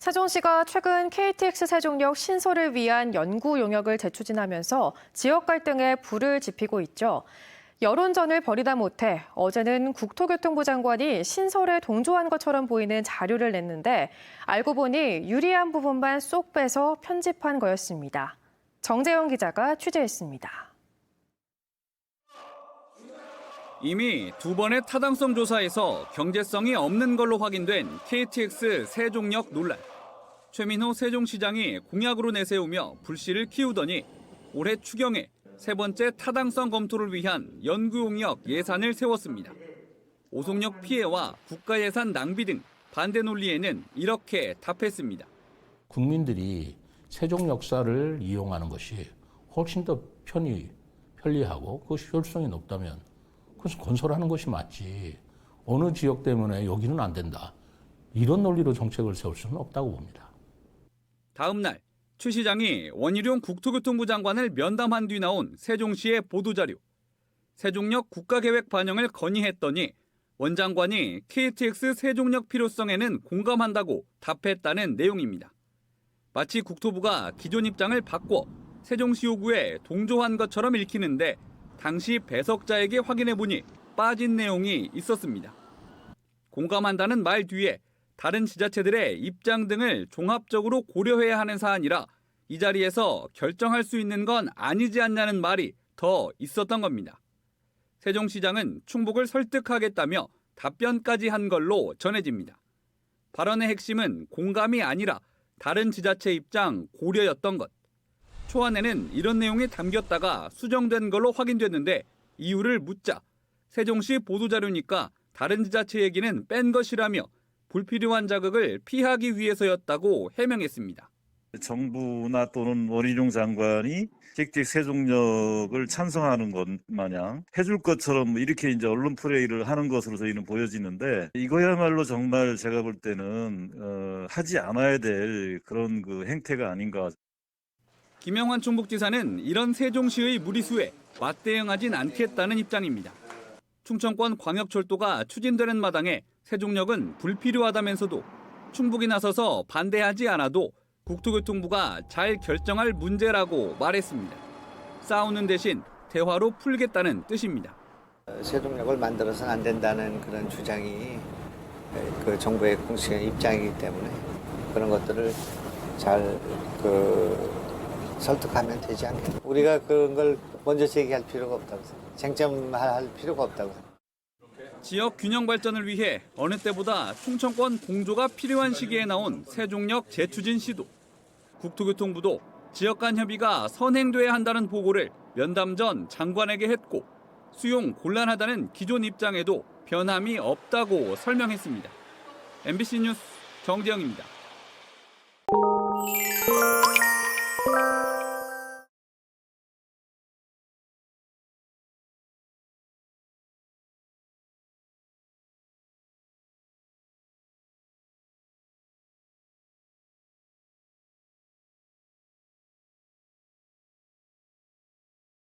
세종시가 최근 KTX 세종역 신설을 위한 연구 용역을 재추진하면서 지역 갈등에 불을 지피고 있죠. 여론전을 벌이다 못해 어제는 국토교통부 장관이 신설에 동조한 것처럼 보이는 자료를 냈는데 알고 보니 유리한 부분만 쏙 빼서 편집한 거였습니다. 정재영 기자가 취재했습니다. 이미 두 번의 타당성 조사에서 경제성이 없는 걸로 확인된 KTX 세종역 논란. 최민호 세종시장이 공약으로 내세우며 불씨를 키우더니 올해 추경에 세 번째 타당성 검토를 위한 연구용역 예산을 세웠습니다. 오송역 피해와 국가 예산 낭비 등 반대 논리에는 이렇게 답했습니다. 국민들이 세종 역사를 이용하는 것이 훨씬 더 편히 편리하고 그것이 효율성이 높다면 그것은 건설하는 것이 맞지. 어느 지역 때문에 여기는 안 된다. 이런 논리로 정책을 세울 수는 없다고 봅니다. 다음 날 최 시장이 원희룡 국토교통부 장관을 면담한 뒤 나온 세종시의 보도자료. 세종역 국가계획 반영을 건의했더니 원 장관이 KTX 세종역 필요성에는 공감한다고 답했다는 내용입니다. 마치 국토부가 기존 입장을 바꿔 세종시 요구에 동조한 것처럼 읽히는데 당시 배석자에게 확인해 보니 빠진 내용이 있었습니다. 공감한다는 말 뒤에 다른 지자체들의 입장 등을 종합적으로 고려해야 하는 사안이라 이 자리에서 결정할 수 있는 건 아니지 않냐는 말이 더 있었던 겁니다. 세종시장은 충북을 설득하겠다며 답변까지 한 걸로 전해집니다. 발언의 핵심은 공감이 아니라 다른 지자체 입장 고려였던 것. 초안에는 이런 내용이 담겼다가 수정된 걸로 확인됐는데 이유를 묻자 세종시 보도자료니까 다른 지자체 얘기는 뺀 것이라며 불필요한 자극을 피하기 위해서였다고 해명했습니다. 정부나 또는 원희룡 장관이 직직 세종역을 찬성하는 것 마냥 해줄 것처럼 이렇게 이제 언론 플레이를 하는 것으로 저희는 보여지는데 이거야말로 정말 제가 볼 때는 어, 하지 않아야 될 그런 그 행태가 아닌가. 김영환 충북지사는 이런 세종시의 무리수에 맞대응하진 않겠다는 입장입니다. 충청권 광역철도가 추진되는 마당에 세종역은 불필요하다면서도 충북이 나서서 반대하지 않아도 국토교통부가 잘 결정할 문제라고 말했습니다. 싸우는 대신 대화로 풀겠다는 뜻입니다. 세종역을 만들어서는 안 된다는 그런 주장이 그 정부의 공식 입장이기 때문에 그런 것들을 잘그 설득하면 되지 않겠나. 우리가 그런 걸 먼저 제기할 필요가 없다고 생각해요. 쟁점할 필요가 없다고 생각해요. 지역 균형 발전을 위해 어느 때보다 충청권 공조가 필요한 시기에 나온 세종역 재추진 시도. 국토교통부도 지역 간 협의가 선행돼야 한다는 보고를 면담 전 장관에게 했고 수용 곤란하다는 기존 입장에도 변함이 없다고 설명했습니다. MBC 뉴스 정재영입니다.